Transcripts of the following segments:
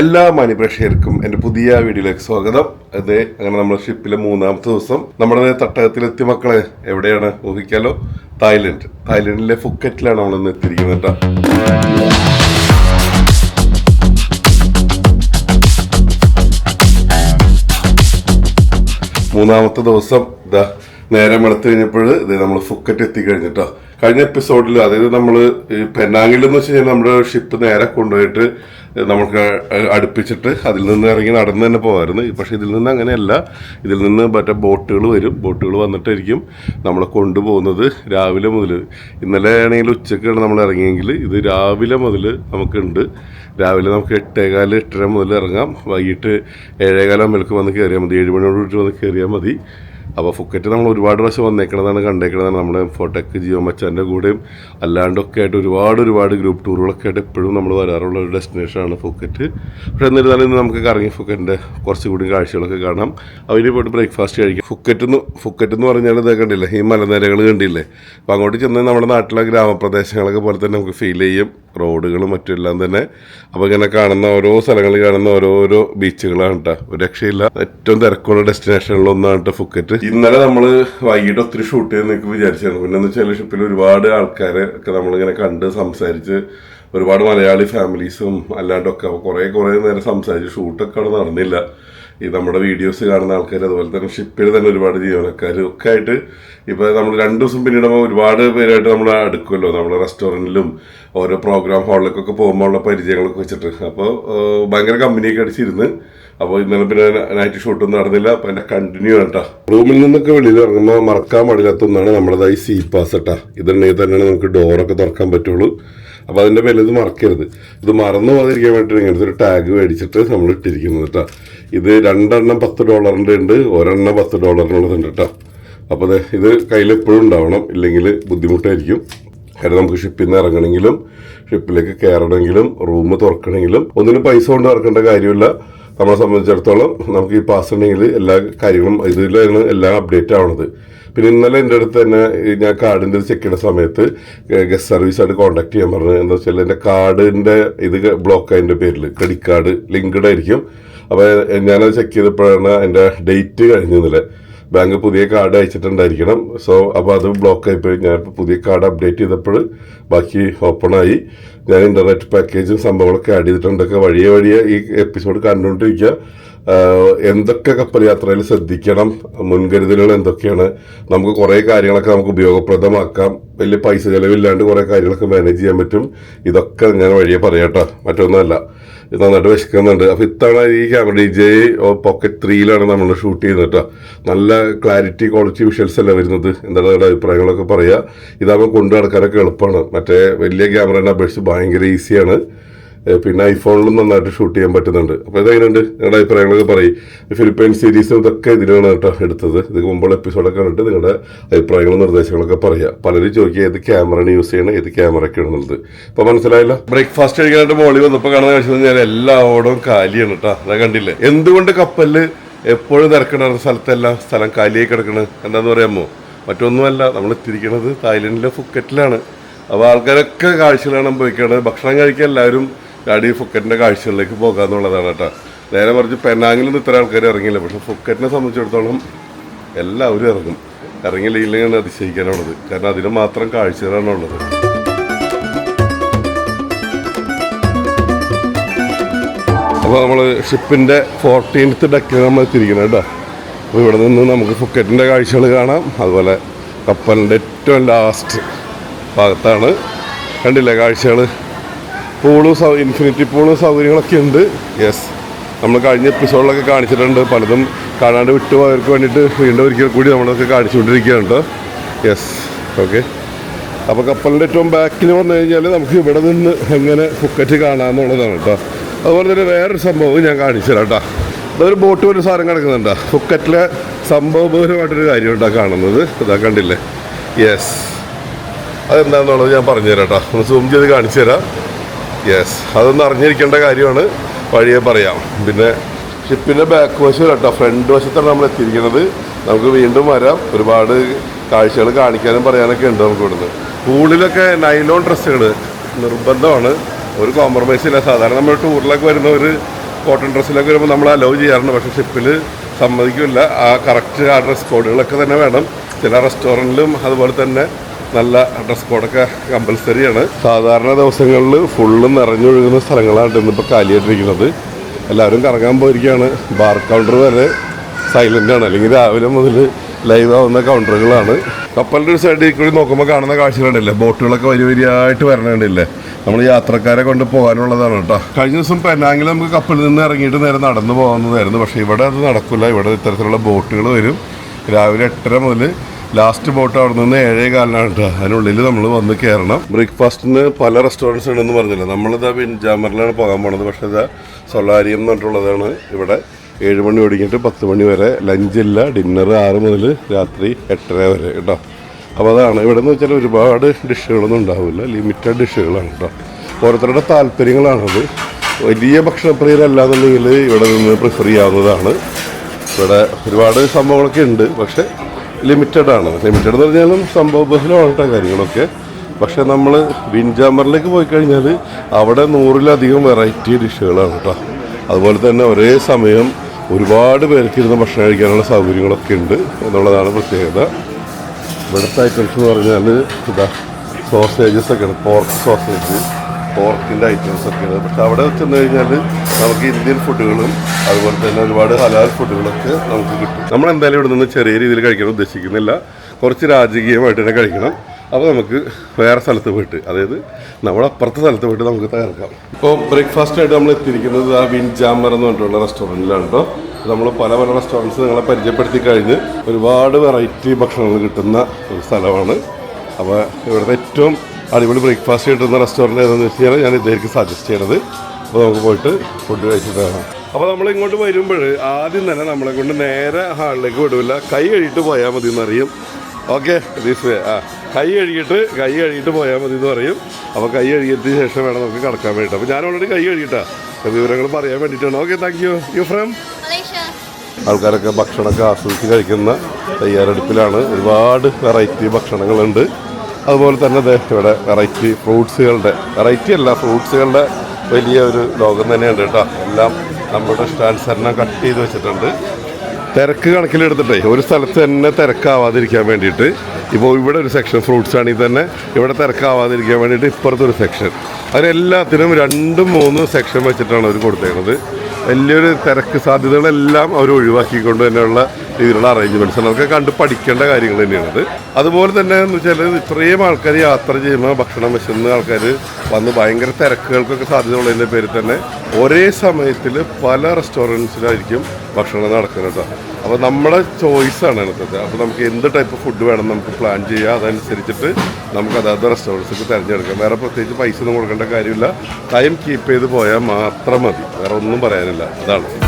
എല്ലാ മാന്യപ്രേക്ഷകർക്കും എന്റെ പുതിയ വീഡിയോയിലേക്ക് സ്വാഗതം. അതെ അങ്ങനെ നമ്മുടെ ഷിപ്പിലെ മൂന്നാമത്തെ ദിവസം. നമ്മുടെ തട്ടകത്തിലെത്തിയ മക്കളെ എവിടെയാണ് ഊഹിക്കാലോ? തായ്ലൻഡ്. തായ്ലൻഡിലെ ഫുക്കറ്റിലാണ് നമ്മൾ ഇന്ന് എത്തിയിരിക്കുന്നത് മൂന്നാമത്തെ ദിവസം ഇതാ നേരം വെളുത്ത് കഴിഞ്ഞപ്പോൾ ഇത് നമ്മൾ ഫുക്കറ്റ് എത്തിക്കഴിഞ്ഞിട്ടോ കഴിഞ്ഞ എപ്പിസോഡിൽ അതായത് നമ്മൾ പെനാങ്ങിൽ എന്ന് വെച്ച് കഴിഞ്ഞാൽ നമ്മുടെ ഷിപ്പ് നേരെ കൊണ്ടുപോയിട്ട് നമുക്ക് അടുപ്പിച്ചിട്ട് അതിൽ നിന്ന് ഇറങ്ങി നടന്ന് തന്നെ പോകാമായിരുന്നു പക്ഷെ ഇതിൽ നിന്ന് അങ്ങനെയല്ല. ഇതിൽ നിന്ന് മറ്റേ ബോട്ടുകൾ വരും. ബോട്ടുകൾ വന്നിട്ടായിരിക്കും നമ്മളെ കൊണ്ടുപോകുന്നത് രാവിലെ മുതൽ. ഇന്നലെ ആണെങ്കിൽ ഉച്ചക്കാണ് നമ്മൾ ഇറങ്ങിയെങ്കിൽ ഇത് രാവിലെ മുതൽ നമുക്കുണ്ട്. രാവിലെ നമുക്ക് എട്ടേകാൽ എട്ടര മുതൽ ഇറങ്ങാം. വൈകിട്ട് ഏഴേകാലാകുമ്പോഴേക്ക് വന്ന് കയറിയാൽ മതി. ഏഴ് മണിയോട് വന്ന് കയറിയാൽ മതി. അപ്പോൾ ഫുക്കറ്റ് നമ്മൾ ഒരുപാട് പ്രാവശ്യം വന്നേക്കണതാണ് കണ്ടേക്കണതാണ്. നമ്മുടെ ഫോട്ടോക്ക് ജിയോ മച്ചാന്റെ കൂടെയും അല്ലാണ്ടൊക്കെ ആയിട്ട് ഒരുപാട് ഒരുപാട് ഗ്രൂപ്പ് ടൂറുകളൊക്കെ ആയിട്ട് എപ്പോഴും നമ്മൾ വരാറുള്ള ഒരു ഡെസ്റ്റിനേഷനാണ് ഫുക്കറ്റ്. പക്ഷേ എന്നിരുന്നാലും ഇന്ന് നമുക്ക് കറങ്ങി ഫുക്കറ്റിന്റെ കുറച്ചുകൂടി കാഴ്ചകളൊക്കെ കാണാം. അവർ പോയിട്ട് ബ്രേക്ക്ഫാസ്റ്റ് കഴിക്കാം. ഫുക്കറ്റ് എന്ന് ഫുക്കറ്റ് എന്ന് പറഞ്ഞാൽ ഇത് കണ്ടില്ലേ? ഈ മലനിരകൾ കണ്ടില്ലേ? അപ്പോൾ അങ്ങോട്ട് ചെന്ന് നമ്മുടെ നാട്ടിലെ ഗ്രാമപ്രദേശങ്ങളൊക്കെ പോലെ തന്നെ നമുക്ക് ഫീൽ ചെയ്യും. റോഡുകളും മറ്റെല്ലാം തന്നെ. അപ്പോൾ ഇങ്ങനെ കാണുന്ന ഓരോ സ്ഥലങ്ങളിൽ കാണുന്ന ഓരോരോ ബീച്ചുകളാണ് കേട്ടോ ഒരു രക്ഷയില്ല. ഏറ്റവും തിരക്കുള്ള ഡെസ്റ്റിനേഷനിലൊന്നാണ് കേട്ടോ ഫുക്കറ്റ്. ഇന്നലെ നമ്മൾ വൈകിട്ട് ഒത്തിരി ഷൂട്ട് ചെയ്യാൻ നിൽക്കും വിചാരിച്ചായിരുന്നു. പിന്നെ എന്ന് വെച്ചാൽ ഷിപ്പിൽ ഒരുപാട് ആൾക്കാരെ ഒക്കെ നമ്മളിങ്ങനെ കണ്ട് സംസാരിച്ച് ഒരുപാട് മലയാളി ഫാമിലീസും അല്ലാണ്ടൊക്കെ കുറേ കുറേ നേരം സംസാരിച്ച് ഷൂട്ടൊക്കെ അവിടെ നടന്നില്ല. ഈ നമ്മുടെ വീഡിയോസ് കാണുന്ന ആൾക്കാർ അതുപോലെ തന്നെ ഷിപ്പിൽ തന്നെ ഒരുപാട് ജീവനക്കാർ ഒക്കെ ആയിട്ട് ഇപ്പോൾ നമ്മൾ രണ്ട് ദിവസം പിന്നിടുമ്പോൾ ഒരുപാട് പേരായിട്ട് നമ്മൾ അടുക്കുമല്ലോ. നമ്മുടെ റെസ്റ്റോറന്റിലും ഓരോ പ്രോഗ്രാം ഹാളിലേക്കൊക്കെ പോകുമ്പോൾ ഉള്ള പരിചയങ്ങളൊക്കെ വെച്ചിട്ട്. അപ്പോൾ ഭയങ്കര കമ്പനിയൊക്കെ അടിച്ചിരുന്ന്. അപ്പോൾ ഇന്നലെ പിന്നെ നൈറ്റ് ഷൂട്ടൊന്നും നടന്നില്ല. അപ്പോൾ എന്റെ കണ്ടിന്യൂ കേട്ടോ റൂമിൽ നിന്നൊക്കെ വെളിയിൽ ഇറങ്ങുമ്പോൾ മറക്കാൻ പാടില്ലാത്ത ഒന്നാണ് നമ്മുടേതായി സീ പാസ് കേട്ടോ ഇതുണ്ടെങ്കിൽ തന്നെയാണ് നമുക്ക് ഡോറൊക്കെ തുറക്കാൻ പറ്റുള്ളൂ. അപ്പോൾ അതിന്റെ പേരിൽ ഇത് മറക്കരുത്. ഇത് മറന്നു പോകാതിരിക്കാൻ വേണ്ടിയിട്ട് ഇങ്ങനത്തെ ഒരു ടാഗ് മേടിച്ചിട്ട് നമ്മൾ ഇട്ടിരിക്കുന്നത് കേട്ടോ ഇത് രണ്ടെണ്ണം പത്ത് ഡോളറിന്റെ ഉണ്ട് ഒരെണ്ണം പത്ത് ഡോളറിനുള്ളതുണ്ട് കേട്ടോ അപ്പോൾ ഇത് കയ്യിൽ എപ്പോഴും ഉണ്ടാവണം ഇല്ലെങ്കിൽ ബുദ്ധിമുട്ടായിരിക്കും. കാരണം നമുക്ക് ഷിപ്പിൽ നിന്ന് ഇറങ്ങണമെങ്കിലും ഷിപ്പിലേക്ക് കയറണമെങ്കിലും റൂം തുറക്കണമെങ്കിലും ഒന്നിനും പൈസ കൊണ്ട് ഇറക്കേണ്ട കാര്യമില്ല. നമ്മളെ സംബന്ധിച്ചിടത്തോളം നമുക്ക് ഈ പാസ് ഉണ്ടെങ്കിൽ എല്ലാ കാര്യങ്ങളും ഇതിലാണ് എല്ലാം അപ്ഡേറ്റ് ആവണത്. പിന്നെ ഇന്നലെ എന്റെ അടുത്ത് തന്നെ ഞാൻ കാർഡിന്റെ ചെക്ക് ചെയ്യുന്ന സമയത്ത് ഗസ്റ്റ് സർവീസായിട്ട് കോൺടാക്ട് ചെയ്യാൻ പറഞ്ഞു. എന്താ വെച്ചാൽ എന്റെ കാർഡിന്റെ ഇത് ബ്ലോക്ക് ആയതിന്റെ പേരിൽ ക്രെഡിറ്റ് കാർഡ് ലിങ്ക്ഡ് ആയിരിക്കും. അപ്പോൾ ഞാനത് ചെക്ക് ചെയ്തപ്പോഴാണ് എന്റെ ഡേറ്റ് കഴിഞ്ഞു ഇന്നലെ ബാങ്ക് പുതിയ കാർഡ് അയച്ചിട്ടുണ്ടായിരിക്കണം. സോ അപ്പോൾ അത് ബ്ലോക്ക് ആയിപ്പോയി. ഞാൻ പുതിയ കാർഡ് അപ്ഡേറ്റ് ചെയ്തപ്പോൾ ബാക്കി ഓപ്പൺ ആയി. ഞാൻ ഇന്റർനെറ്റ് പാക്കേജും സംഭവങ്ങളൊക്കെ ആഡ് ചെയ്തിട്ടുണ്ടൊക്കെ വഴിയെ വഴിയെ ഈ എപ്പിസോഡ് കണ്ടുകൊണ്ടിരിക്കുക. എന്തൊക്കെ കപ്പൽ യാത്രയിൽ ശ്രദ്ധിക്കണം? മുൻകരുതലുകൾ എന്തൊക്കെയാണ്? നമുക്ക് കുറേ കാര്യങ്ങളൊക്കെ നമുക്ക് ഉപയോഗപ്രദമാക്കാം. വലിയ പൈസ ചിലവില്ലാണ്ട് കുറേ കാര്യങ്ങളൊക്കെ മാനേജ് ചെയ്യാൻ പറ്റും. ഇതൊക്കെ ഞാൻ വഴിയെ പറയാട്ടോ മറ്റൊന്നുമല്ല. നന്നായിട്ട് വിശക്കുന്നുണ്ട്. അപ്പോൾ ഇത്തവണ ഈ ക്യാമറ ഡി ജെ പോക്കറ്റ് ത്രീയിലാണ് നമ്മൾ ഷൂട്ട് ചെയ്യുന്നത് കേട്ടോ. നല്ല ക്ലാരിറ്റി ക്വാളിറ്റി വിഷ്വൽസ് അല്ല വരുന്നത്? എന്താണ് നിങ്ങളുടെ അഭിപ്രായങ്ങളൊക്കെ പറയുക ഇതാകുമ്പോൾ കൊണ്ടു നടക്കാനൊക്കെ എളുപ്പമാണ്. മറ്റേ വലിയ ക്യാമറേനെ അപേക്ഷിച്ച് ഭയങ്കര ഈസിയാണ് പിന്നെ ഐഫോണിലും നന്നായിട്ട് ഷൂട്ട് ചെയ്യാൻ പറ്റുന്നുണ്ട്. അപ്പോൾ ഇതെങ്ങനെയുണ്ട് നിങ്ങളുടെ അഭിപ്രായങ്ങളൊക്കെ പറയും. ഫിലിപ്പൈൻ സീരീസും ഇതൊക്കെ ഇതിലാണ് കേട്ടോ എടുത്തത്. ഇത് മുമ്പുള്ള എപ്പിസോഡൊക്കെ കണ്ടിട്ട് നിങ്ങളുടെ അഭിപ്രായങ്ങളും നിർദ്ദേശങ്ങളൊക്കെ പറയുക. പലരും ചോദിക്കുക ഏത് ക്യാമറയാണ് യൂസ് ചെയ്യണം? ഏത് ക്യാമറയൊക്കെ എന്നുള്ളത് അപ്പോൾ മനസ്സിലായില്ല? ബ്രേക്ക്ഫാസ്റ്റ് കഴിക്കാനായിട്ട് മോളി വന്നപ്പോൾ കാണുന്ന കാഴ്ച ഞാൻ എല്ലാവടും കാലിയാണ് കേട്ടോ. അതാ കണ്ടില്ലേ? എന്തുകൊണ്ട് കപ്പലിൽ എപ്പോഴും തിരക്കണ സ്ഥലത്തെല്ലാം സ്ഥലം കാലിയായി കിടക്കണത് എന്താന്ന് പറയാമോ? മറ്റൊന്നുമല്ല നമ്മൾ എത്തിയിരിക്കുന്നത് തായ്ലൻഡിലെ ഫുക്കറ്റിലാണ്. അപ്പോൾ ആൾക്കാരൊക്കെ കാഴ്ചകളാണ് പോയിക്കാണ്. ഭക്ഷണം കഴിക്കാൻ എല്ലാവരും ഗാഡി ഫുക്കറ്റിന്റെ കാഴ്ചകളിലേക്ക് പോകാന്നുള്ളതാണ് കേട്ടോ. നേരെ മറിച്ച് പെനാങ്ങിൽ നിന്ന് ഇത്ര ആൾക്കാർ ഇറങ്ങിയില്ല. പക്ഷെ ഫുക്കറ്റിനെ സംബന്ധിച്ചിടത്തോളം എല്ലാവരും ഇറങ്ങും. ഇറങ്ങിയില്ലെങ്കിലാണ് അതിശയിക്കാനുള്ളത്. കാരണം അതിന് മാത്രം കാഴ്ചകളാണ് ഉള്ളത്. അപ്പോൾ നമ്മൾ ഷിപ്പിന്റെ ഫോർട്ടീൻത്ത് ഡെക്കിൽ നമ്മൾ എത്തിയിരിക്കുന്നത് കേട്ടോ. അപ്പോൾ ഇവിടെ നിന്ന് നമുക്ക് ഫുക്കറ്റിന്റെ കാഴ്ചകൾ കാണാം. അതുപോലെ കപ്പലിന്റെ ഏറ്റവും ലാസ്റ്റ് ഭാഗത്താണ്. കണ്ടില്ലേ കാഴ്ചകൾ പൂളും ഇൻഫിനിറ്റി പൂളും സൗകര്യങ്ങളൊക്കെ ഉണ്ട്. യെസ് നമ്മൾ കഴിഞ്ഞ എപ്പിസോഡിലൊക്കെ കാണിച്ചിട്ടുണ്ട്. പലതും കാണാണ്ട് വിട്ടുപോയവർക്ക് വേണ്ടിയിട്ട് വീണ്ടും ഒരിക്കൽ കൂടി നമ്മളൊക്കെ കാണിച്ചുകൊണ്ടിരിക്കുകയാണ് കേട്ടോ. യെസ് ഓക്കെ അപ്പോൾ കപ്പലിന്റെ ഏറ്റവും ബാക്കിൽ വന്നു കഴിഞ്ഞാൽ നമുക്ക് ഇവിടെ നിന്ന് എങ്ങനെ ഫുക്കറ്റ് കാണാമെന്നുള്ളതാണ് കേട്ടോ. അതുപോലെ തന്നെ വേറൊരു സംഭവം ഞാൻ കാണിച്ചു കേട്ടോ. അതൊരു ബോട്ട് ഒരു സാധനം കിടക്കുന്നുണ്ട്. ഫുക്കറ്റിലെ സംഭവപൂരമായിട്ടൊരു കാര്യം ഉണ്ടാ കാണുന്നത്. ഇതാ കണ്ടില്ലേ? യെസ് അതെന്താണെന്നുള്ളത് ഞാൻ പറഞ്ഞു തരാം കേട്ടോ. ഒന്ന് സൂം ചെയ്ത് കാണിച്ചു തരാം യെസ് അതൊന്നും അറിഞ്ഞിരിക്കേണ്ട കാര്യമാണ്. വഴിയെ പറയാം. പിന്നെ ഷിപ്പിന്റെ ബാക്ക് വശം കേട്ടോ. ഫ്രണ്ട് വശത്താണ് നമ്മൾ എത്തിയിരിക്കുന്നത്. നമുക്ക് വീണ്ടും വരാം. ഒരുപാട് കാഴ്ചകൾ കാണിക്കാനും പറയാനൊക്കെ ഉണ്ട് നമുക്ക് ഇവിടുന്ന്. പൂളിലൊക്കെ നൈലോൺ ഡ്രസ്സുകൾ നിർബന്ധമാണ്. ഒരു കോംപ്രമൈസ് ഇല്ല. സാധാരണ നമ്മൾ ടൂറിലൊക്കെ വരുന്ന ഒരു കോട്ടൺ ഡ്രസ്സിലൊക്കെ വരുമ്പോൾ നമ്മൾ അലോ ചെയ്യാറുണ്ട്. പക്ഷേ ഷിപ്പിൽ സമ്മതിക്കില്ല. ആ കറക്റ്റ് ആ ഡ്രസ് കോഡുകളൊക്കെ തന്നെ വേണം. ചില റെസ്റ്റോറന്റിലും അതുപോലെ തന്നെ നല്ല ഡ്രസ് കോഡൊക്കെ കമ്പൽസറിയാണ് സാധാരണ ദിവസങ്ങളിൽ ഫുള്ള് നിറഞ്ഞൊഴുകുന്ന സ്ഥലങ്ങളാണ് ഇന്നിപ്പോൾ കാലിയായിട്ടിരിക്കുന്നത്. എല്ലാവരും കറങ്ങാൻ പോയിരിക്കുകയാണ്. ബാർ കൗണ്ടർ വരെ സൈലന്റ് ആണ്. അല്ലെങ്കിൽ രാവിലെ മുതൽ ലൈവ് ആവുന്ന കൗണ്ടറുകളാണ് കപ്പലിന്റെ ഒരു സൈഡിൽ കൂടി നോക്കുമ്പോൾ കാണുന്ന കാഴ്ചകളുണ്ടല്ലേ? ബോട്ടുകളൊക്കെ വരി വരിയായിട്ട് വരണുണ്ടല്ലേ? നമ്മൾ യാത്രക്കാരെ കൊണ്ട് പോകാനുള്ളതാണ് കേട്ടോ. കഴിഞ്ഞ ദിവസം പെനാങ്ങിൽ നമുക്ക് കപ്പലിൽ നിന്ന് ഇറങ്ങിയിട്ട് നേരെ നടന്നു പോകുന്നതായിരുന്നു പക്ഷേ ഇവിടെ അത് നടക്കില്ല ഇവിടെ ഇത്തരത്തിലുള്ള ബോട്ടുകൾ വരും. രാവിലെ എട്ടര മുതൽ ലാസ്റ്റ് ബോട്ട് അവിടെ നിന്ന് ഏഴേ കാലിനാണ് കേട്ടോ അതിനുള്ളിൽ നമ്മൾ വന്ന് കയറണം ബ്രേക്ക്ഫാസ്റ്റിന് പല റെസ്റ്റോറന്റ്സ് ഉണ്ടെന്ന് പറഞ്ഞില്ല? നമ്മളിതാ പിൻജാമറിലാണ് പോകാൻ പോണത്. പക്ഷേ ഇതാ സൊളാരിയം എന്ന് പറഞ്ഞിട്ടുള്ളതാണ് ഇവിടെ. ഏഴ് മണി ഒടുങ്ങിയിട്ട് പത്ത് മണി വരെ. ലഞ്ചില്ല ഡിന്നർ ആറ് മുതൽ രാത്രി എട്ടര വരെ കേട്ടോ അപ്പോൾ അതാണ്. ഇവിടെ എന്ന് വെച്ചാൽ ഒരുപാട് ഡിഷുകളൊന്നും ഉണ്ടാവില്ല. ലിമിറ്റഡ് ഡിഷുകളാണ് കേട്ടോ ഓരോരുത്തരുടെ താല്പര്യങ്ങളാണത്. വലിയ ഭക്ഷണപ്രിയരല്ലാന്നുണ്ടെങ്കിൽ ഇവിടെ നിന്ന് പ്രിഫർ ചെയ്യാവുന്നതാണ്. ഇവിടെ ഒരുപാട് സംഭവങ്ങളൊക്കെ ഉണ്ട് പക്ഷെ ലിമിറ്റഡ് ആണ്. ലിമിറ്റഡ് എന്ന് പറഞ്ഞാലും സംഭവ ബഹുലമാണ് കാര്യങ്ങളൊക്കെ. പക്ഷെ നമ്മൾ വിൻജാമറിലേക്ക് പോയി കഴിഞ്ഞാൽ അവിടെ നൂറിലധികം വെറൈറ്റി ഡിഷുകളാണ് കേട്ടോ അതുപോലെ തന്നെ ഒരേ സമയം ഒരുപാട് പേർക്ക് ഇരുന്ന് ഭക്ഷണം കഴിക്കാനുള്ള സൗകര്യങ്ങളൊക്കെ ഉണ്ട് എന്നുള്ളതാണ് പ്രത്യേകത. ഇവിടുത്തെ ഐറ്റംസ് എന്ന് പറഞ്ഞാൽ ഇതാ സോസേജസ് ഒക്കെയാണ് പോർക്ക് സോസേജ് പോർക്കിന്റെ ഐറ്റംസ് ഒക്കെയാണ് പക്ഷെ അവിടെ ചെന്ന് കഴിഞ്ഞാൽ നമുക്ക് ഇന്ത്യൻ ഫുഡുകളും അതുപോലെ തന്നെ ഒരുപാട് ഹലാൽ ഫുഡുകളൊക്കെ നമുക്ക് കിട്ടും. നമ്മൾ എന്തായാലും ഇവിടെ നിന്ന് ചെറിയ രീതിയിൽ കഴിക്കാൻ ഉദ്ദേശിക്കുന്നില്ല. കുറച്ച് രാജകീയമായിട്ട് തന്നെ കഴിക്കണം. അപ്പോൾ നമുക്ക് വേറെ സ്ഥലത്ത് പോയിട്ട് അതായത് നമ്മുടെ അപ്പുറത്തെ സ്ഥലത്ത് പോയിട്ട് നമുക്ക് തകർക്കാം. ഇപ്പോൾ ബ്രേക്ക്ഫാസ്റ്റായിട്ട് നമ്മൾ എത്തിയിരിക്കുന്നത് ആ വിൻജാമർ എന്ന് പറഞ്ഞിട്ടുള്ള റെസ്റ്റോറന്റിലാണ് കേട്ടോ നമ്മൾ പല പല റെസ്റ്റോറന്റ്സ് നിങ്ങളെ പരിചയപ്പെടുത്തി കഴിഞ്ഞ് ഒരുപാട് വെറൈറ്റി ഭക്ഷണങ്ങൾ കിട്ടുന്ന ഒരു സ്ഥലമാണ്. അപ്പോൾ ഇവിടുത്തെ ഏറ്റവും അടിപൊളി ബ്രേക്ക്ഫാസ്റ്റ് കിട്ടുന്ന റെസ്റ്റോറന്റ് ഏതെന്ന് വെച്ച് കഴിഞ്ഞാൽ ഞാൻ ഇതായിരിക്കും സജസ്റ്റ് ചെയ്യണത്. അപ്പോൾ നമുക്ക് പോയിട്ട് ഫുഡ് കഴിച്ചിട്ട് വരാം അപ്പോൾ നമ്മൾ ഇങ്ങോട്ട് വരുമ്പോൾ ആദ്യം തന്നെ നമ്മളെ കൊണ്ട് നേരെ ഹാളിലേക്ക് വിടില്ല കൈ കഴുകിയിട്ട് പോയാൽ മതി എന്നറിയും ഓക്കെ ദിസ് വേ ആ കൈ കഴുകിയിട്ട് കൈ കഴുകിയിട്ട് പോയാൽ മതി എന്ന് പറയും. അപ്പോൾ കൈ കഴുകിയതിന് ശേഷം വേണം നമുക്ക് കിടക്കാൻ വേണ്ടിയിട്ട്. അപ്പോൾ ഞാൻ ഓൾറെഡി കൈ കഴുകിയിട്ടാ. വിവരങ്ങൾ പറയാൻ വേണ്ടിയിട്ടാണ്. Okay thank you you from. ആൾക്കാരൊക്കെ ഭക്ഷണമൊക്കെ ആസ്വദിച്ച് കഴിക്കുന്ന തയ്യാറെടുപ്പിലാണ്. ഒരുപാട് വെറൈറ്റി ഭക്ഷണങ്ങളുണ്ട്. അതുപോലെ തന്നെ ഇവിടെ വെറൈറ്റി ഫ്രൂട്ട്സുകളുടെ വെറൈറ്റി അല്ല ഫ്രൂട്ട്സുകളുടെ വലിയ ഒരു ലോകം തന്നെയുണ്ട് കേട്ടോ. എല്ലാം നമ്മുടെ ഇഷ്ടാനുസരണം കട്ട് ചെയ്ത് വെച്ചിട്ടുണ്ട്. തിരക്ക് കണക്കിലെടുത്തിട്ടേ ഒരു സ്ഥലത്ത് തന്നെ തിരക്കാവാതിരിക്കാൻ വേണ്ടിയിട്ട് ഇപ്പോൾ ഇവിടെ ഒരു സെക്ഷൻ ഫ്രൂട്ട്സ് ആണെങ്കിൽ തന്നെ ഇവിടെ തിരക്കാവാതിരിക്കാൻ വേണ്ടിയിട്ട് ഇപ്പുറത്തൊരു സെക്ഷൻ അതിലെല്ലാത്തിനും രണ്ടും മൂന്ന് സെക്ഷൻ വെച്ചിട്ടാണ് അവർ കൊടുത്തേക്കുന്നത്. വലിയൊരു തിരക്ക് സാധ്യതകളെല്ലാം അവർ ഒഴിവാക്കിക്കൊണ്ട് തന്നെയുള്ള രീതിയിലുള്ള അറേഞ്ച്മെന്റ്സ് അതൊക്കെ കണ്ട് പഠിക്കേണ്ട കാര്യങ്ങൾ തന്നെയാണത് അതുപോലെ തന്നെ എന്ന് വെച്ചാൽ ഇത്രയും ആൾക്കാർ യാത്ര ചെയ്യുമ്പോൾ ഭക്ഷണം വിശന്ന ആൾക്കാർ വന്ന് ഭയങ്കര തിരക്കുകൾക്കൊക്കെ സാധ്യതയുള്ളതിന്റെ പേരിൽ തന്നെ ഒരേ സമയത്തിൽ പല റെസ്റ്റോറന്റ്സിലായിരിക്കും ഭക്ഷണം നടക്കുന്നത് അപ്പോൾ നമ്മുടെ ചോയ്സാണ് അതിനകത്തത് അപ്പോൾ നമുക്ക് എന്ത് ടൈപ്പ് ഫുഡ് വേണം നമുക്ക് പ്ലാൻ ചെയ്യുക അതനുസരിച്ചിട്ട് നമുക്ക് അതാത് റെസ്റ്റോറന്റ്സൊക്കെ തിരഞ്ഞെടുക്കാം. വേറെ പ്രത്യേകിച്ച് പൈസ ഒന്നും കൊടുക്കേണ്ട കാര്യമില്ല. ടൈം കീപ്പ് ചെയ്ത് പോയാൽ മാത്രം മതി. വേറെ ഒന്നും പറയാനില്ല. അതാണ്.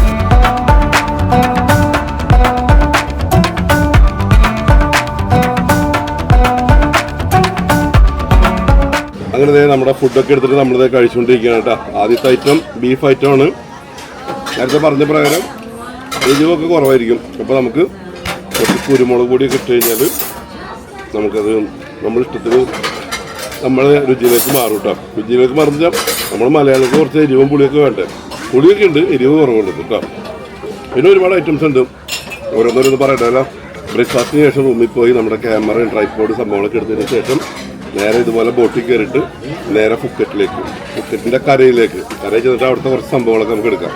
അങ്ങനെ നമ്മുടെ ഫുഡൊക്കെ എടുത്തിട്ട് നമ്മളിത് കഴിച്ചുകൊണ്ടിരിക്കുകയാണ് കേട്ടോ. ആദ്യത്തെ ഐറ്റം ബീഫ് ഐറ്റം ആണ്. നേരത്തെ പറഞ്ഞ പ്രകാരം എരിവൊക്കെ കുറവായിരിക്കും. അപ്പോൾ നമുക്ക് കുറച്ച് കുരുമുളക് പൊടിയൊക്കെ ഇട്ട് കഴിഞ്ഞാൽ നമുക്കത് നമ്മുടെ ഇഷ്ടത്തിന് നമ്മളെ രുചിയിലേക്ക് മാറും കേട്ടോ. രുചിയിലേക്ക് മാറുന്ന നമ്മൾ മലയാളികൾക്ക് കുറച്ച് എരിവും പുളിയൊക്കെ വേണ്ടേ. പുളിയൊക്കെ ഉണ്ട് എരിവ് കുറവുണ്ട് കേട്ടോ. പിന്നെ ഒരുപാട് ഐറ്റംസ് ഉണ്ട്. ഓരോന്നോരോന്ന് പറയട്ടല്ല ബ്രേക്ക്ഫാസ്റ്റിന് ശേഷം റൂമിൽ പോയി നമ്മുടെ ക്യാമറയും ട്രൈപ്പോഡ് സംഭവങ്ങളൊക്കെ എടുത്തതിന് ശേഷം നേരെ ഇതുപോലെ ബോട്ടിൽ കയറിയിട്ട് നേരെ ഫുക്കറ്റിലേക്ക് ഫുക്കറ്റിന്റെ കരയിലേക്ക്. കരയിൽ ചെന്നിട്ട് അവിടുത്തെ കുറച്ച് സംഭവങ്ങളൊക്കെ നമുക്ക് എടുക്കാം.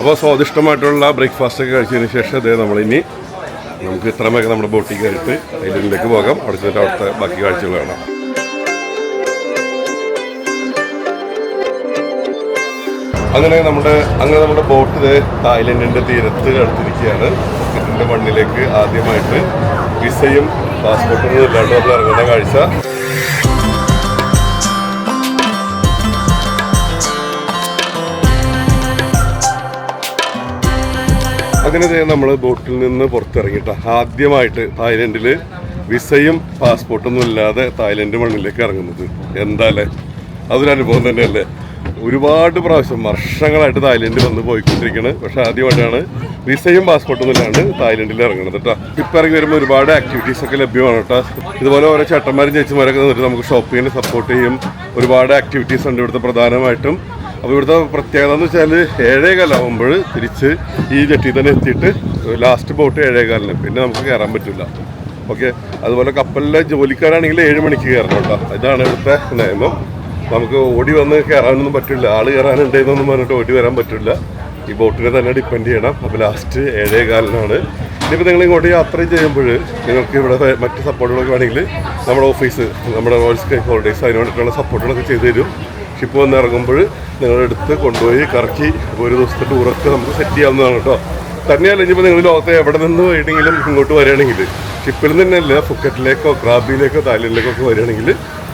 അപ്പോൾ സ്വാദിഷ്ടമായിട്ടുള്ള ബ്രേക്ക്ഫാസ്റ്റ് ഒക്കെ കഴിച്ചതിന് ശേഷം അതേ നമ്മളിനി നമുക്ക് ഇത്രമൊക്കെ നമ്മുടെ ബോട്ടിൽ കയറിയിട്ട് ഐലൻഡിലേക്ക് പോകാം. അവിടെ ചെന്നിട്ട് അവിടുത്തെ ബാക്കി കാഴ്ചകൾ കാണാം. അങ്ങനെ നമ്മുടെ അങ്ങനെ നമ്മുടെ ബോട്ട് ദേ തായ്ലൻഡിന്റെ തീരത്ത് അടുത്തിരിക്കുകയാണ്. ഫുക്കറ്റിന്റെ മണ്ണിലേക്ക് ആദ്യമായിട്ട് വിസയും പാസ്പോർട്ടൊന്നും ഇല്ലാണ്ട് നമ്മൾ ഇറങ്ങുന്ന കാഴ്ച. അങ്ങനെ നമ്മൾ ബോട്ടിൽ നിന്ന് പുറത്തിറങ്ങിയിട്ട് ആദ്യമായിട്ട് തായ്ലൻഡിൽ വിസയും പാസ്പോർട്ടൊന്നും ഇല്ലാതെ തായ്ലൻഡ് മണ്ണിലേക്ക് ഇറങ്ങുന്നത്. എന്താല്ലേ? അതൊരു അനുഭവം തന്നെയല്ലേ? ഒരുപാട് പ്രാവശ്യം വർഷങ്ങളായിട്ട് തായ്ലൻഡ് വന്ന് പോയിക്കൊണ്ടിരിക്കുന്നത് പക്ഷെ ആദ്യമായിട്ടാണ് വിസയും പാസ്പോർട്ടും ഇല്ലാണ്ട് തായ്ലൻഡിൽ ഇറങ്ങുന്നത് കേട്ടോ ഇപ്പം ഇറങ്ങി വരുമ്പോൾ ഒരുപാട് ആക്ടിവിറ്റീസ് ഒക്കെ ലഭ്യമാണ് കേട്ടോ ഇതുപോലെ ഓരോ ചേട്ടന്മാരും ചേച്ചിമാരൊക്കെ നിന്നിട്ട് നമുക്ക് ഷോപ്പിങ്ങിന് സപ്പോർട്ട് ചെയ്യും. ഒരുപാട് ആക്ടിവിറ്റീസ് ഉണ്ട് ഇവിടുത്തെ പ്രധാനമായിട്ടും. അപ്പോൾ ഇവിടുത്തെ പ്രത്യേകത എന്ന് വെച്ചാൽ ഏഴേകാലാവുമ്പോൾ തിരിച്ച് ഈ ജെട്ടി തന്നെ എത്തിയിട്ട് ലാസ്റ്റ് ബോട്ട് ഏഴേകാലിന് പിന്നെ നമുക്ക് കയറാൻ പറ്റില്ല ഓക്കെ അതുപോലെ കപ്പലിലെ ജോലിക്കാരാണെങ്കിൽ ഏഴ് മണിക്ക് കയറണം കേട്ടോ ഇതാണ് ഇവിടുത്തെ നിയമം. നമുക്ക് ഓടി വന്ന് കയറാനൊന്നും പറ്റില്ല ആൾ കയറാനുണ്ടെന്നൊന്നും പറഞ്ഞിട്ട് ഓടി വരാൻ പറ്റില്ല ഈ ബോട്ടിനെ തന്നെ ഡിപ്പെൻഡ് ചെയ്യണം. അപ്പോൾ ലാസ്റ്റ് ഏഴേ കാലിനാണ്. ഇനിയിപ്പോൾ നിങ്ങൾ ഇങ്ങോട്ട് യാത്ര ചെയ്യുമ്പോൾ നിങ്ങൾക്ക് ഇവിടെ മറ്റ് സപ്പോർട്ടുകളൊക്കെ വേണമെങ്കിൽ നമ്മുടെ ഓഫീസ് നമ്മുടെ സ്കൈ ഹോളിഡേയ്സ് അതിന് വേണ്ടിയിട്ടുള്ള സപ്പോർട്ടുകളൊക്കെ ചെയ്തു തരും. ഷിപ്പ് വന്ന് ഇറങ്ങുമ്പോൾ നിങ്ങളെടുത്ത് കൊണ്ടുപോയി കറക്കി ഒരു ദിവസത്തെ ടൂറൊക്കെ നമുക്ക് സെറ്റ് ചെയ്യാവുന്നതാണ് കേട്ടോ. തന്നെയല്ല ഇനിയിപ്പോൾ നിങ്ങൾ ലോകത്തെ എവിടെ നിന്ന് വേണമെങ്കിലും ഇങ്ങോട്ട് വരികയാണെങ്കിൽ ഷിപ്പിൽ നിന്ന് തന്നെയല്ല ഫുക്കറ്റിലേക്കോ ക്രാബിയിലേക്കോ തായ്ലൻഡിലേക്കോ ഒക്കെ വരികയാണെങ്കിൽ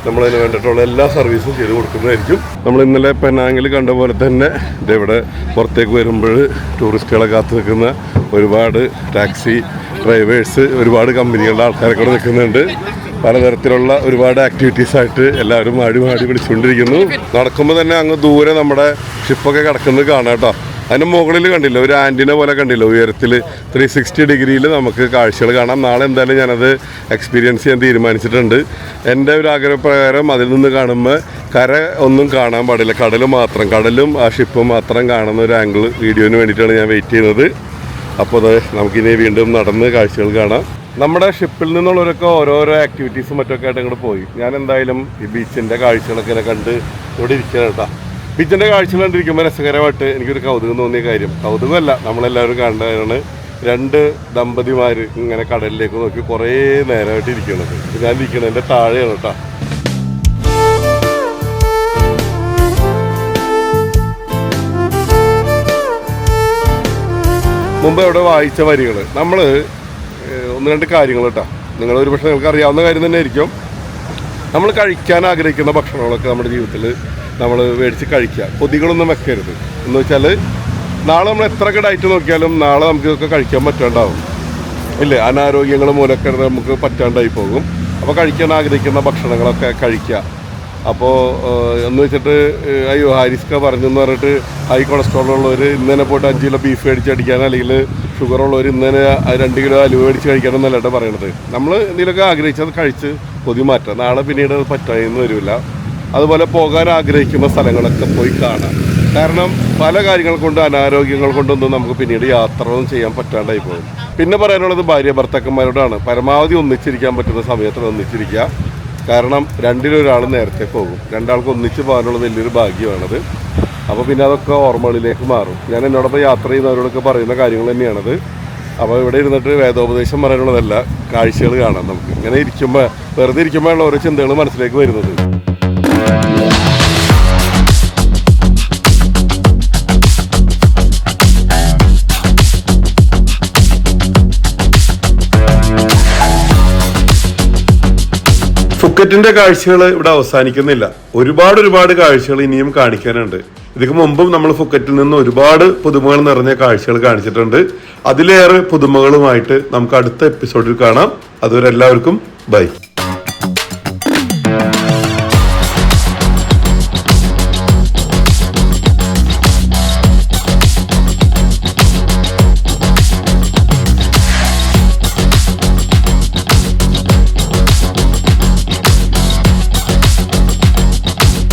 നമ്മളതിന് വേണ്ടിയിട്ടുള്ള എല്ലാ സർവീസും ചെയ്ത് കൊടുക്കുന്നതായിരിക്കും. നമ്മൾ ഇന്നലെ പെനാങ്ങിൽ കണ്ട പോലെ തന്നെ ഇവിടെ പുറത്തേക്ക് വരുമ്പോൾ ടൂറിസ്റ്റുകളെ കാത്തു നിൽക്കുന്ന ഒരുപാട് ടാക്സി ഡ്രൈവേഴ്സ് ഒരുപാട് കമ്പനികളുടെ ആൾക്കാരൊക്കെ ഇവിടെ നിൽക്കുന്നുണ്ട്. പലതരത്തിലുള്ള ഒരുപാട് ആക്ടിവിറ്റീസ് ആയിട്ട് എല്ലാവരും ആടി മാടി വിളിച്ചുകൊണ്ടിരിക്കുന്നു. നടക്കുമ്പോൾ തന്നെ അങ്ങ് ദൂരെ നമ്മുടെ ഷിപ്പൊക്കെ കിടക്കുന്നത് കാണാം കേട്ടോ. അതിന്റെ മുകളിൽ കണ്ടില്ല ഒരു ആന്റിന പോലെ കണ്ടില്ല ഉയരത്തിൽ ത്രീ സിക്സ്റ്റി ഡിഗ്രിയിൽ നമുക്ക് കാഴ്ചകൾ കാണാം. നാളെ എന്തായാലും ഞാനത് എക്സ്പീരിയൻസ് ചെയ്യാൻ തീരുമാനിച്ചിട്ടുണ്ട്. എന്റെ ഒരു ആഗ്രഹപ്രകാരം അതിൽ നിന്ന് കാണുമ്പോൾ കര ഒന്നും കാണാൻ പാടില്ല. കടൽ മാത്രം കടലും ആ ഷിപ്പും മാത്രം കാണുന്ന ഒരു ആംഗിൾ വീഡിയോന് വേണ്ടിയിട്ടാണ് ഞാൻ വെയിറ്റ് ചെയ്യുന്നത്. അപ്പോൾ അത് നമുക്കിനി വീണ്ടും നടന്ന് കാഴ്ചകൾ കാണാം. നമ്മുടെ ഷിപ്പിൽ നിന്നുള്ളവരൊക്കെ ഓരോരോ ആക്ടിവിറ്റീസും മറ്റൊക്കെ ആയിട്ട് അങ്ങോട്ട് പോയി. ഞാൻ എന്തായാലും ഈ ബീച്ചിന്റെ കാഴ്ചകളൊക്കെ കണ്ട് ഇവിടെ ഇരിക്കണം കേട്ടോ. ബീച്ചിന്റെ കാഴ്ച കണ്ടിരിക്കുമ്പോൾ രസകരമായിട്ട് എനിക്കൊരു കൗതുകം തോന്നിയ കാര്യം. കൗതുകമല്ല നമ്മളെല്ലാവരും കണ്ടതാണ് രണ്ട് ദമ്പതിമാർ ഇങ്ങനെ കടലിലേക്ക് നോക്കി കുറേ നേരമായിട്ട് ഇരിക്കുന്നത് ഞാൻ ഇരിക്കണതിന്റെ താഴെയാണ് കേട്ടോ. മുമ്പ് അവിടെ വായിച്ച വരികൾ നമ്മൾ ഒന്ന് രണ്ട് കാര്യങ്ങൾ കേട്ടോ. നിങ്ങൾ ഒരു പക്ഷേ നിങ്ങൾക്ക് അറിയാവുന്ന കാര്യം തന്നെ ആയിരിക്കും നമ്മൾ കഴിക്കാൻ ആഗ്രഹിക്കുന്ന ഭക്ഷണങ്ങളൊക്കെ നമ്മുടെ ജീവിതത്തിൽ നമ്മൾ മേടിച്ച് കഴിക്കുക. കൊതികളൊന്നും വെക്കരുത്. എന്ന് വെച്ചാൽ നാളെ നമ്മൾ എത്ര ഡയറ്റ് നോക്കിയാലും നാളെ നമുക്ക് ഇതൊക്കെ കഴിക്കാൻ പറ്റാണ്ടാവും. ഇല്ലേ? അനാരോഗ്യങ്ങൾ മൂലമൊക്കെ നമുക്ക് പറ്റാണ്ടായി പോകും. അപ്പോൾ കഴിക്കാൻ ആഗ്രഹിക്കുന്ന ഭക്ഷണങ്ങളൊക്കെ കഴിക്കുക. അപ്പോൾ എന്ന് വെച്ചിട്ട് അയ്യോ ഹാരിസ്ക പറഞ്ഞു എന്ന് പറഞ്ഞിട്ട് ഹൈ കൊളസ്ട്രോൾ ഉള്ളവർ ഇന്ന് തന്നെ പോയിട്ട് അഞ്ച് കിലോ ബീഫ് മേടിച്ച് അടിക്കാൻ അല്ലെങ്കിൽ ഷുഗർ ഉള്ളവർ ഇന്ന് തന്നെ രണ്ട് കിലോ അലുവ മേടിച്ച് കഴിക്കണം എന്നല്ല പറയണത്. നമ്മൾ എന്തെങ്കിലുമൊക്കെ ആഗ്രഹിച്ചത് കഴിച്ച് കൊതി മാറ്റാം. നാളെ പിന്നീട് അത് പറ്റായെന്ന് വരില്ല അതുപോലെ പോകാൻ ആഗ്രഹിക്കുന്ന സ്ഥലങ്ങളൊക്കെ പോയി കാണാം. കാരണം പല കാര്യങ്ങൾ കൊണ്ട് അനാരോഗ്യങ്ങൾ കൊണ്ടൊന്നും നമുക്ക് പിന്നീട് യാത്രയൊന്നും ചെയ്യാൻ പറ്റാണ്ടായി പോകും. പിന്നെ പറയാനുള്ളത് ഭാര്യ ഭർത്താക്കന്മാരോടാണ്. പരമാവധി ഒന്നിച്ചിരിക്കാൻ പറ്റുന്ന സമയത്ത് ഒന്നിച്ചിരിക്കുക. കാരണം രണ്ടിലൊരാൾ നേരത്തെ പോകും. രണ്ടാൾക്ക് ഒന്നിച്ച് പോകാനുള്ള വലിയൊരു ഭാഗ്യമാണത്. അപ്പോൾ പിന്നെ അതൊക്കെ ഓർമ്മകളിലേക്ക് മാറും. ഞാൻ എന്നോടൊപ്പം യാത്ര ചെയ്യുന്നവരോടൊക്കെ പറയുന്ന കാര്യങ്ങൾ തന്നെയാണത്. അപ്പോൾ ഇവിടെ ഇരുന്നിട്ട് വേദോപദേശം പറയാനുള്ളതല്ല കാഴ്ചകൾ കാണാം നമുക്ക്. ഇങ്ങനെ ഇരിക്കുമ്പോൾ വെറുതെ ഇരിക്കുമ്പോഴുള്ള ഓരോ ചിന്തകൾ മനസ്സിലേക്ക് വരുന്നത്. ഫുക്കറ്റിന്റെ കാഴ്ചകൾ ഇവിടെ അവസാനിക്കുന്നില്ല. ഒരുപാട് ഒരുപാട് കാഴ്ചകൾ ഇനിയും കാണിക്കാനുണ്ട്. ഇതിനു മുമ്പും നമ്മൾ ഫുക്കറ്റിൽ നിന്ന് ഒരുപാട് പുതുമകൾ നിറഞ്ഞ കാഴ്ചകൾ കാണിച്ചിട്ടുണ്ട്. അതിലേറെ പുതുമകളുമായിട്ട് നമുക്ക് അടുത്ത എപ്പിസോഡിൽ കാണാം. അതുവരെ എല്ലാവർക്കും ബൈ.